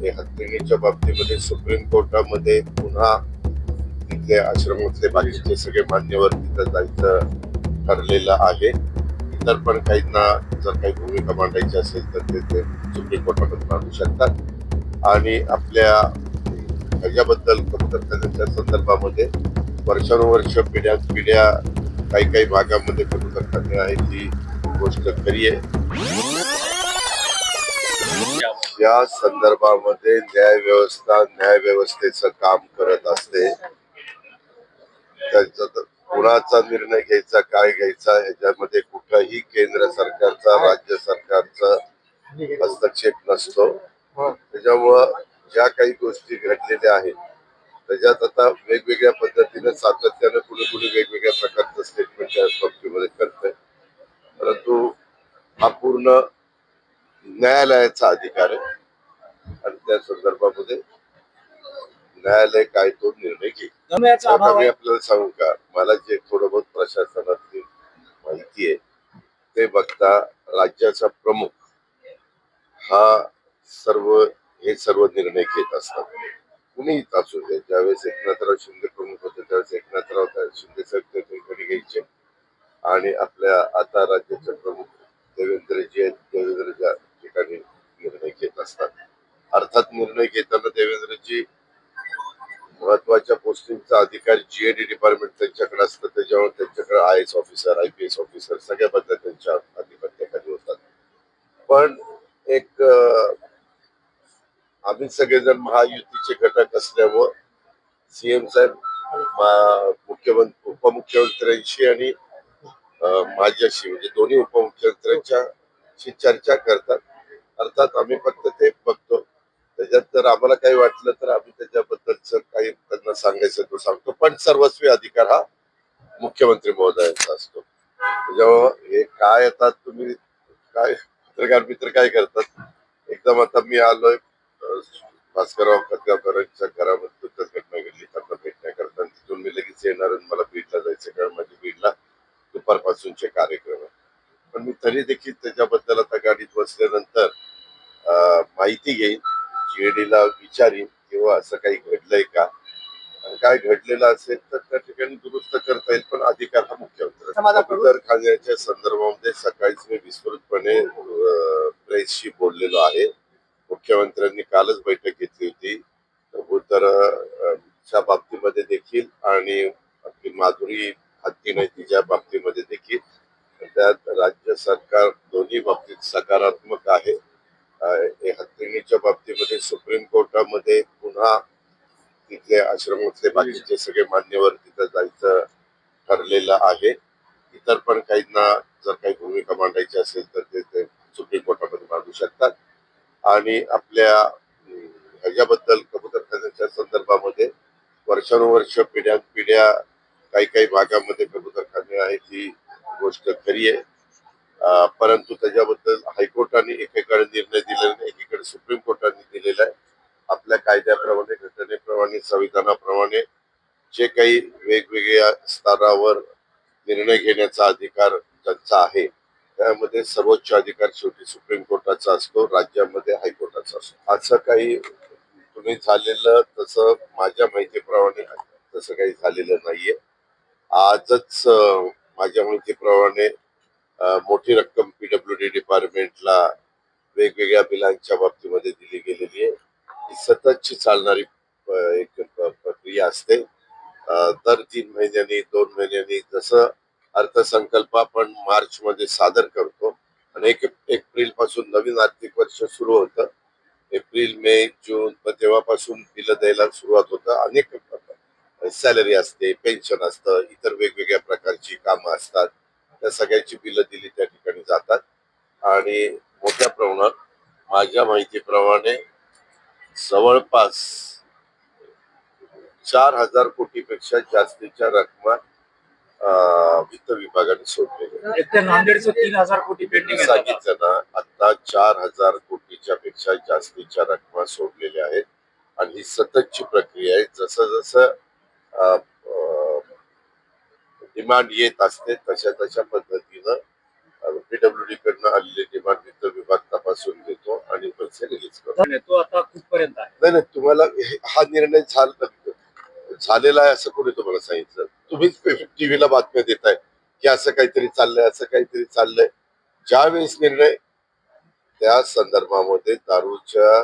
हे हत्येच्या बाबतीमध्ये सुप्रीम कोर्टामध्ये पुन्हा तिथले आश्रमातले बाकीचे सगळे मान्यवर तिथं जायचं ठरलेलं आहे. इतर पण काहींना जर काही भूमिका मांडायची असेल तर ते ते सुप्रीम कोर्टामध्ये मांडू शकतात. आणि आपल्या ह्याच्याबद्दल कबूतरखान्याच्या संदर्भामध्ये वर्षानुवर्ष पिढ्या पिढ्या काही काही भागामध्ये कबूतरखाने आहे ती गोष्ट खरी आहे. या संदर्भामध्ये न्याय व्यवस्था न्याय व्यवस्थेचं काम करत असते. त्याचा तर कुणाचा निर्णय घ्यायचा काय घ्यायचा ह्याच्यामध्ये कुठंही केंद्र सरकारचा राज्य सरकारचा हस्तक्षेप नसतो. त्याच्यामुळं ज्या काही गोष्टी घडलेल्या आहेत त्याच्यात आता वेगवेगळ्या पद्धतीने सातत्याने कुणी कुणी वेगवेगळ्या प्रकारचं स्टेटमेंट त्या बाबतीमध्ये करतंय. परंतु हा पूर्ण न्यायालयाचा अधिकार आहे. आणि त्या संदर्भामध्ये न्यायालय काय तो निर्णय घेईल. मी आपल्याला सांगू का? मला जे थोडं बहुत प्रशासनातली माहिती आहे ते बघता राज्याचा प्रमुख हा सर्व हे सर्व निर्णय घेत असतात. कुणीही असू दे. ज्यावेळेस एकनाथराव शिंदे प्रमुख होते त्यावेळेस एकनाथराव शिंदे निर्णय घ्यायचे. आणि आपल्या आता राज्याचे प्रमुख देवेंद्रजी आहेत देवेंद्रच्या ठिकाणी निर्णय घेत असतात. अर्थात निर्णय घेताना देवेंद्रजी महत्त्वाच्या पोस्टिंगचा अधिकार जीएडी डिपार्टमेंट त्यांच्याकडे असतं. त्याच्यावर त्यांच्याकडे I S officer I P S officer सगळ्या बद्दल त्यांच्या अधिपत्याखाली होतात. पण एक आम्ही सगळेजण महायुतीचे घटक असल्यामुळं सीएम साहेब मुख्यमंत्री उपमुख्यमंत्र्यांशी आणि माझ्याशी म्हणजे दोन्ही उपमुख्यमंत्र्यांच्या चर्चा करतात. अर्थात आम्ही फक्त ते बघतो. त्याच्यात जर आम्हाला काही वाटलं तर आम्ही त्याच्याबद्दलच काही त्यांना सांगायचं तो सांगतो. पण सर्वस्वी अधिकार हा मुख्यमंत्री महोदयांचा असतो. म्हणजे त्याच्यामुळं हे काय येतात तुम्ही काय पत्रकार मित्र काय करतात? एकदम आता मी आलोय भास्करराव खतगावकरांच्या घरामध्ये दुर्घटना घडली. त्यांना भेटण्याकरता तिथून मी लगेच येणार आणि मला बीडला जायचं कारण माझ्या बीडला दुपारपासूनचे कार्यक्रम आहे पण मी तरी देखील त्याच्याबद्दल आता गाडीत बसल्यानंतर माहिती घेईन जीएडीला विचारीन किंवा असं काही घडलंय का? काय घडलेलं असेल तर त्या ठिकाणी दुरुस्त करता येईल पण अधिकार हा मुख्यमंत्री तर खाण्याच्या संदर्भामध्ये सकाळीच मी विस्तृतपणे प्रेसशी बोललेलो आहे. मुख्यमंत्र्यांनी कालच बैठक घेतली होती. तर च्या बाबतीमध्ये देखील आणि आपली माधुरी हत्ती नाही तिच्या बाबतीमध्ये देखील त्यात राज्य सरकार दोन्ही बाबतीत सकारात्मक आहे. हे हत्तीणीच्या बाबतीमध्ये सुप्रीम कोर्टामध्ये पुन्हा तिथले आश्रमातले बाकीचे सगळे मान्यवर तिथं जायचं ठरलेलं आहे. इतर पण काहींना जर काही भूमिका मांडायची असेल तर ते ते सुप्रीम कोर्टामध्ये मांडू शकतात. आणि आपल्या ह्याच्याबद्दल कबूतरखान्याच्या संदर्भामध्ये वर्षानुवर्ष पिढ्या पिढ्या काही काही भागामध्ये कबूतरखाने आहेत ही गोष्ट खरी आहे. परंतु त्याच्याबद्दल हायकोर्टाने एकीकडे निर्णय दिलेला नाही एकीकडे सुप्रीम कोर्टाने दिलेला आहे. आपल्या कायद्याप्रमाणे घटनेप्रमाणे संविधानाप्रमाणे जे काही वेगवेगळ्या स्तरावर निर्णय घेण्याचा अधिकार ज्यांचा आहे त्यामध्ये सर्वोच्च अधिकार शेवटी सुप्रीम कोर्टाचा असतो राज्यामध्ये हायकोर्टाचा असतो. असं काही तुम्ही झालेलं तसं माझ्या माहितीप्रमाणे तसं काही झालेलं नाहीये. आजच माझ्या माहितीप्रमाणे मोठी रक्कम पीडब्ल्यू डी डिपार्टमेंटला वेगवेगळ्या बिलांच्या बाबतीमध्ये दिली गेलेली आहे. ही सततची चालणारी एक प्रक्रिया असते. दर तीन महिन्यांनी दोन महिन्यांनी जसं अर्थसंकल्प आपण मार्च मध्ये सादर करतो आणि एक एप्रिलपासून नवीन आर्थिक वर्ष सुरू होतं. एप्रिल मे जून तेव्हापासून बिलं द्यायला सुरुवात होतं. अनेक सॅलरी असते पेन्शन असतं इतर वेगवेगळ्या प्रकारची कामं असतात. त्या सगळ्याची बिलं दिली त्या ठिकाणी जातात. आणि मोठ्या प्रमाणात माझ्या माहितीप्रमाणे जवळपास चार हजार कोटीपेक्षा जास्तीच्या रकमा वित्त विभागाने सोडलेल्या नांदेडचं तीन हजार कोटी सांगितलं ना आता चार हजार कोटीच्या पेक्षा जास्तीच्या रकमा सोडलेल्या आहेत. आणि ही सततची प्रक्रिया आहे. जसं जसं डिमांड येत असते तशा तशा पद्धतीनं पीडब्ल्यू डी कडनं आलेली डिमांड वित्त विभाग तपासून घेतो आणि पैसे रिलीज करतो. तो आता कुठपर्यंत नाही नाही तुम्हाला हे- हा निर्णय झाला झालेला आहे असं कोणी तुम्हाला सांगितलं? तुम्हीच टीव्हीला बातम्या देताय की असं काहीतरी चाललंय असं काहीतरी चाललंय. ज्यावेळेस निर्णय त्या संदर्भामध्ये दारूच्या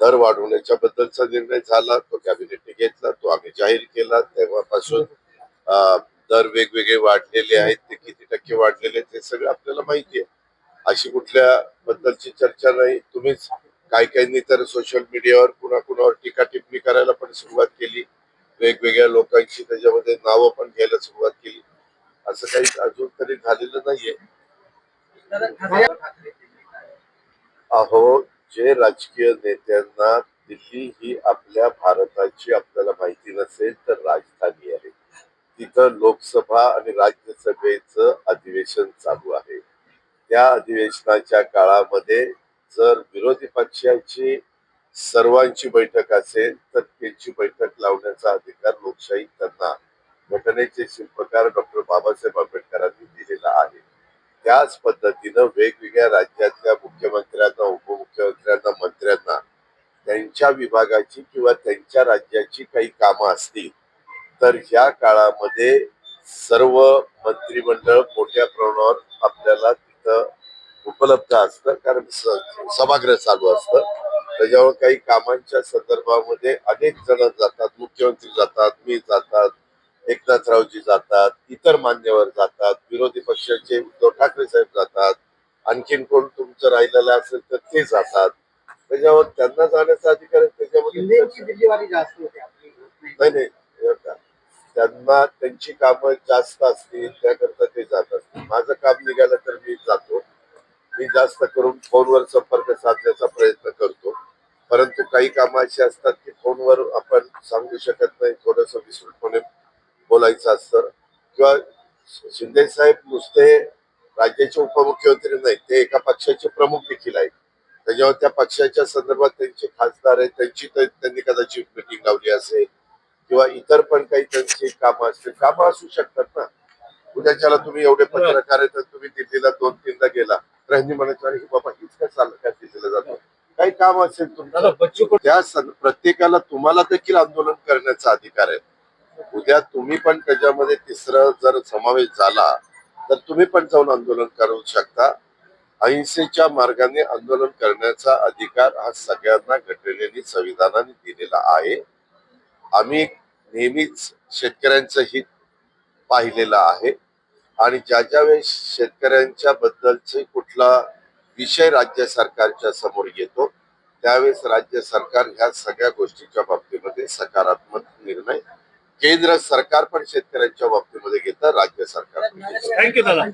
दर वाढवण्याच्या बद्दलचा निर्णय झाला तो कॅबिनेटने घेतला तो आम्ही जाहीर केला. तेव्हापासून दर वेगवेगळे वाढलेले आहेत ते किती टक्के वाढलेले आहेत हे सगळं आपल्याला माहिती आहे. अशी कुठल्या बद्दलची चर्चा नाही. तुम्हीच काही काहींनी तर सोशल मीडियावर कुणा कुणावर टीका टिप्पणी करायला पण सुरुवात केली. वेगवेगळ्या लोकांची त्याच्यामध्ये नावं पण घ्यायला सुरुवात केली. असं काही अजून तरी झालेलं नाहीये. अहो जे राजकीय नेत्यांना दिल्ली ही आपल्या भारताची आपल्याला माहिती नसेल तर राजधानी आहे. तिथं लोकसभा आणि राज्यसभेचं अधिवेशन चालू आहे. त्या अधिवेशनाच्या काळामध्ये जर विरोधी पक्षाची सर्वांची बैठक असेल तर त्यांची बैठक लावण्याचा अधिकार लोकशाही त्यांना. घटनेचे शिल्पकार डॉक्टर बाबासाहेब आंबेडकरांनी दिलेला आहे. त्याच पद्धतीनं वेगवेगळ्या राज्यातल्या मुख्यमंत्र्यांना उपमुख्यमंत्र्यांना मंत्र्यांना त्यांच्या विभागाची किंवा त्यांच्या राज्याची काही कामं असतील तर ह्या काळामध्ये सर्व मंत्रिमंडळ मोठ्या प्रमाणावर आपल्याला तिथं उपलब्ध असतं कारण स- सभागृह चालू असतं. त्याच्यावर काही कामांच्या संदर्भामध्ये अनेक जण जातात मुख्यमंत्री जातात मी जातात एकनाथरावजी जातात इतर मान्यवर जातात विरोधी पक्षाचे उद्धव ठाकरे साहेब जातात आणखीन कोण तुमचं राहिलेलं असेल तर ते जातात. त्याच्यावर त्यांना जाण्याचा अधिकार आहे त्याच्यामध्ये नाही. त्यांना त्यांची कामं जास्त असतील त्याकरता ते जात असतील. माझं काम निघालं तर मी जातो. मी जास्त करून फोनवर संपर्क साधण्याचा प्रयत्न करतो. परंतु काही कामं अशी असतात की फोनवर आपण सांगू शकत नाही थोडस विस्तृतपणे बोलायचं असतं. किंवा शिंदे साहेब नुसते राज्याचे उपमुख्यमंत्री नाही ते एका पक्षाचे प्रमुख देखील आहेत. त्याच्यावर त्या पक्षाच्या संदर्भात त्यांचे खासदार आहेत त्यांची त्यांनी कदाचित मिटिंग लावली असेल. किंवा इतर पण काही त्यांची कामं असतील. कामं असू शकतात ना. उद्याच्याला तुम्ही एवढे पत्रकार आहेत तुम्ही दिल्लीला दोन तीनदा गेला. तर ह्यांनी म्हणायचं अरे बाबा हीच काय चाललं? काय दिल्लीला जातो? काही काम असेल तुमचं. त्या प्रत्येकाला तुम्हाला देखील आंदोलन करण्याचा अधिकार आहे. उद्या तुम्ही पण त्याच्यामध्ये तिसरं जर समावेश झाला तर तुम्ही पण जाऊन आंदोलन करू शकता. अहिंसेच्या मार्गाने आंदोलन करण्याचा अधिकार हा सगळ्यांना घटनेने संविधानाने दिलेला आहे. आम्ही नेहमीच शेतकऱ्यांचं हित पाहिलेलं आहे. आणि ज्या ज्या वेळेस शेतकऱ्यांच्या बद्दलचे कुठला विषय राज्य सरकारच्या समोर येतो त्यावेळेस राज्य सरकार ह्या सगळ्या गोष्टीच्या बाबतीमध्ये सकारात्मक निर्णय केंद्र सरकार पण शेतकऱ्यांच्या बाबतीमध्ये घेतं राज्य सरकार पण थँक्यू दादा.